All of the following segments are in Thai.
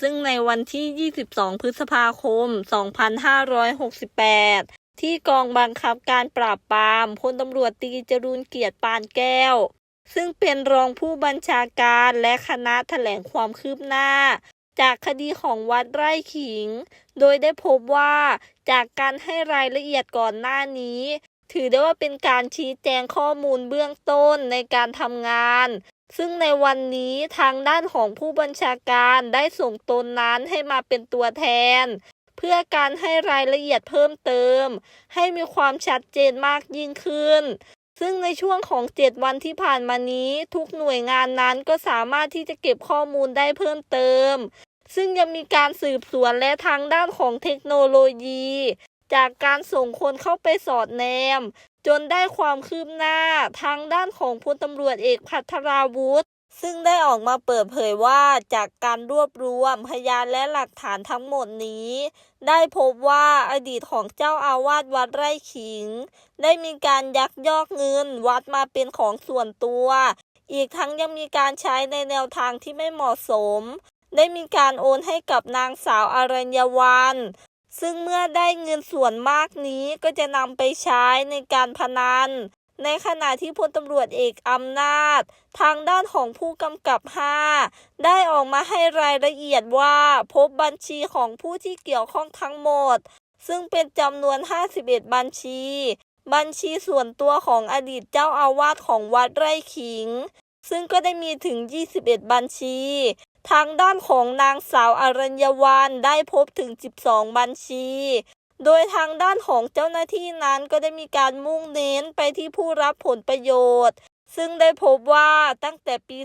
ซึ่งในวันที่ 22 พฤษภาคม 2568 ที่กองบังคับการปราบปรามพลตำรวจตรีจรูนเกียรติปานแก้ว ซึ่งเป็นรองผู้บัญชาการและคณะแถลงความคืบหน้า จากคดีของวัดไร่ขิง โดยได้พบว่าจากการให้รายละเอียดก่อนหน้านี้ ถือได้ว่าเป็นการชี้แจงข้อมูลเบื้องต้นในการทำงาน ซึ่งในวันนี้ทางด้านของผู้บัญชาการได้ส่งตนนั้นให้มาเป็นตัวแทน เพื่อการให้รายละเอียดเพิ่มเติม ให้มีความชัดเจนมากยิ่งขึ้น ซึ่งในช่วงของ 7 วันที่ผ่านมานี้ ทุกหน่วยงานนั้นก็สามารถที่จะเก็บข้อมูลได้เพิ่มเติม ซึ่งยังมีการสืบสวนและทางด้านของเทคโนโลยี จากการส่งคนเข้าไปสอดแนม จนได้ความคืบหน้าทางด้านของพลตำรวจเอกพัทราวุฒิซึ่งได้ออกมาเปิดเผยว่าจากการรวบรวมพยานและหลักฐานทั้งหมดนี้ ได้พบว่าอดีตของเจ้าอาวาสวัดไร่ขิง ได้มีการยักยอกเงินวัดมาเป็นของส่วนตัว อีกทั้งยังมีการใช้ในแนวทางที่ไม่เหมาะสม ได้มีการโอนให้กับนางสาวอรัญญวัน ซึ่งเมื่อได้เงินส่วนมากนี้ก็จะนำไปใช้ในการพนัน ในขณะที่พลตำรวจเอกอำนาจ ทางด้านของผู้กำกับ 5 ได้ออกมาให้รายละเอียดว่าพบบัญชีของผู้ที่เกี่ยวข้องทั้งหมด ซึ่งเป็นจำนวน 51 บัญชี บัญชีส่วนตัวของอดีตเจ้าอาวาสของวัดไร่ขิงซึ่งก็ได้มีถึง 21 บัญชี ทางด้านของนางสาวอรัญญวันได้พบถึง 12 บัญชี โดยทางด้านของเจ้าหน้าที่นั้นก็ได้มีการมุ่งเน้นไปที่ผู้รับผลประโยชน์ ซึ่งได้พบว่าตั้งแต่ปี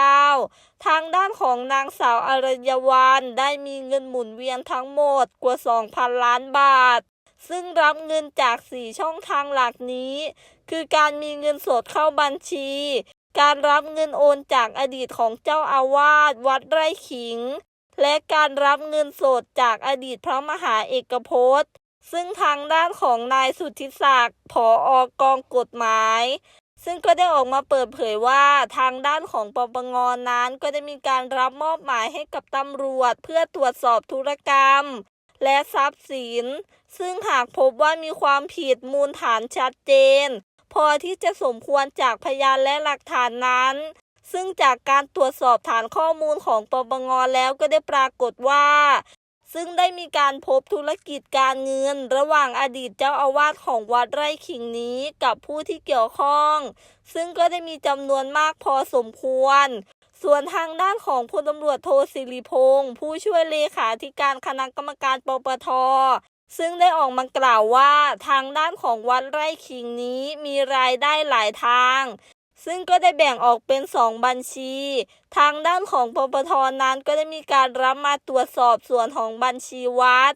2559 ทางด้านของนางสาวอรัญญวันได้มีเงินหมุนเวียนทั้งหมดกว่า 2,000 ล้านบาทซึ่งรับเงินจาก 4 ช่องทางหลักนี้ คือการมีเงินสดเข้าบัญชี การรับเงินโอนจากอดีตของเจ้าอาวาสวัดไร่ขิง และการรับเงินสดจากอดีตพระมหาเอกพจน์ ซึ่งทางด้านของนายสุทธิศักดิ์ผออกองกฎหมาย ซึ่งก็ได้ออกมาเปิดเผยว่าทางด้านของปปงนั้นก็ได้มีการรับมอบหมายให้กับตำรวจ เพื่อตรวจสอบธุรกรรม และทรัพย์สิน ซึ่งหากพบว่ามีความผิดมูลฐานชัดเจน พอที่จะสมควรจากพยานและหลักฐานนั้น ซึ่งจากการตรวจสอบฐานข้อมูลของปปงแล้วก็ได้ปรากฏว่า ซึ่งได้มีการพบธุรกิจการเงิน ระหว่างอดีตเจ้าอาวาสของวัดไร่ขิงนี้กับผู้ที่เกี่ยวข้อง ซึ่งก็ได้มีจำนวนมากพอสมควรส่วนทางด้านของพลตำรวจโทสิริพงศ์ผู้ช่วยเลขาธิการคณะกรรมการปปท ซึ่งได้ออกมากล่าวว่าทางด้านของวัดไร่ขิงนี้มีรายได้หลายทาง ซึ่งก็ได้แบ่งออกเป็น2บัญชี ทางด้านของปปทนั้นก็ได้มีการรับมาตรวจสอบส่วนของบัญชีวัด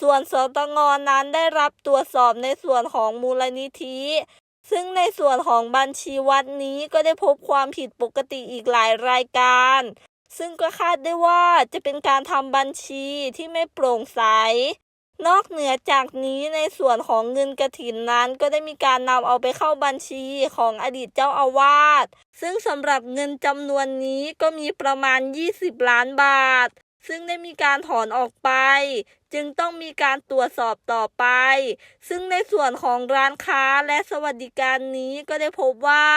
ส่วนสตงนั้นได้รับตรวจสอบในส่วนของมูลนิธิ ซึ่งในส่วนของบัญชีวัดนี้ก็ได้พบความผิดปกติอีกหลายรายการ ซึ่งก็คาดได้ว่าจะเป็นการทำบัญชีที่ไม่โปร่งใส นอกเหนือจากนี้ในส่วนของเงินกระถินนั้น ก็ได้มีการนำเอาไปเข้าบัญชีของอดีตเจ้าอาวาส ซึ่งสำหรับเงินจำนวนนี้ก็มีประมาณ 20 ล้านบาท ซึ่งได้มีการถอนออกไป จึงต้องมีการตรวจสอบต่อไป ซึ่งในส่วนของร้านค้าและสวัสดิการนี้ก็ได้พบว่า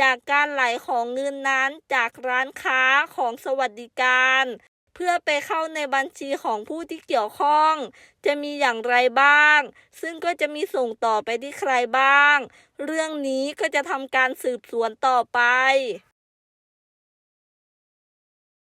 จากการไหลของเงินนั้นจากร้านค้าของสวัสดิการ เพื่อไปเข้าในบัญชีของผู้ที่เกี่ยวข้อง จะมีอย่างไรบ้าง ซึ่งก็จะมีส่งต่อไปที่ใครบ้าง เรื่องนี้ก็จะทำการสืบสวนต่อไป